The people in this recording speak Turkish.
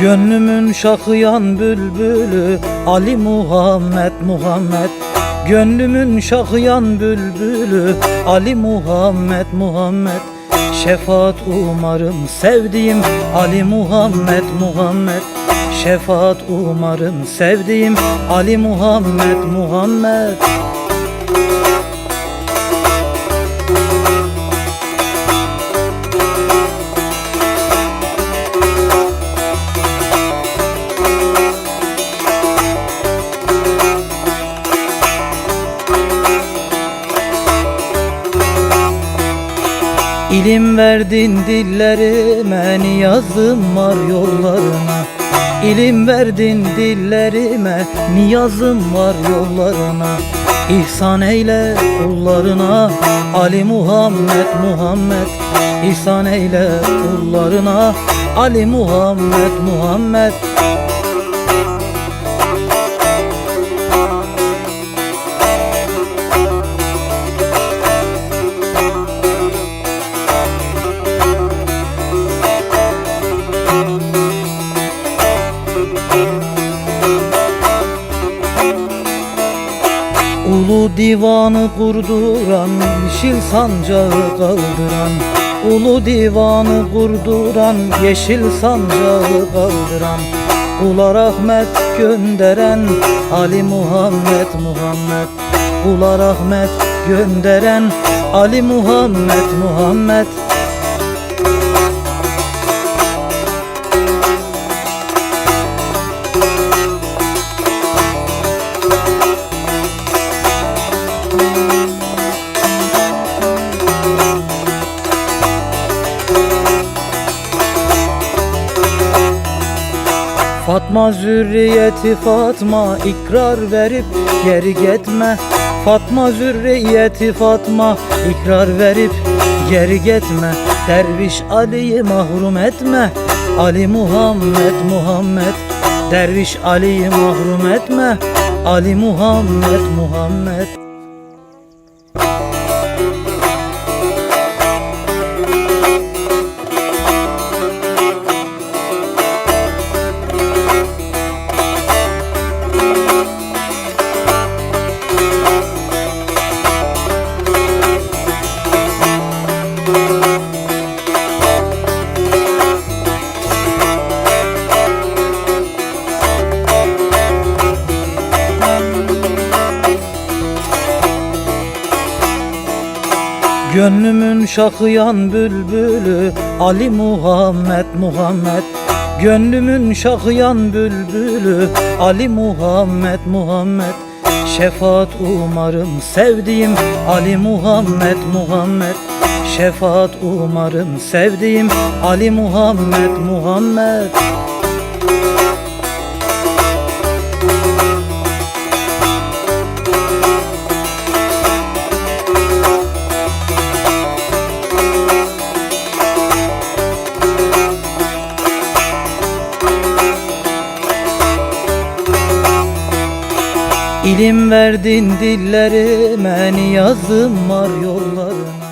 Gönlümün şakıyan bülbülü Ali Muhammed Muhammed. Gönlümün şakıyan bülbülü Ali Muhammed Muhammed. Şefaat umarım sevdiğim Ali Muhammed Muhammed. Şefaat umarım sevdiğim Ali Muhammed Muhammed İlim verdin dillerime niyazım var yollarına? İlim verdin dillerime niyazım var yollarına? İhsan eyle kullarına Ali Muhammed Muhammed. İhsan eyle kullarına Ali Muhammed Muhammed divanı kurduran, yeşil sancağı kaldıran Ulu divanı kurduran, yeşil sancağı kaldıran Kula rahmet gönderen Ali Muhammed Muhammed. Kula rahmet gönderen Ali Muhammed Muhammed Fatma zürriyeti Fatma ikrar verip geri gitme Fatma zürriyeti Fatma ikrar verip geri gitme Derviş Ali'yi mahrum etme. Ali Muhammed Muhammed. Derviş Ali'yi mahrum etme. Ali Muhammed Muhammed Gönlümün şakıyan bülbülü Ali Muhammed Muhammed. Gönlümün şakıyan bülbülü Ali Muhammed Muhammed. Şefaat umarım sevdiğim Ali Muhammed Muhammed. Şefaat umarım sevdiğim Ali Muhammed Muhammed İlim verdin dillerime niyazım var yollarına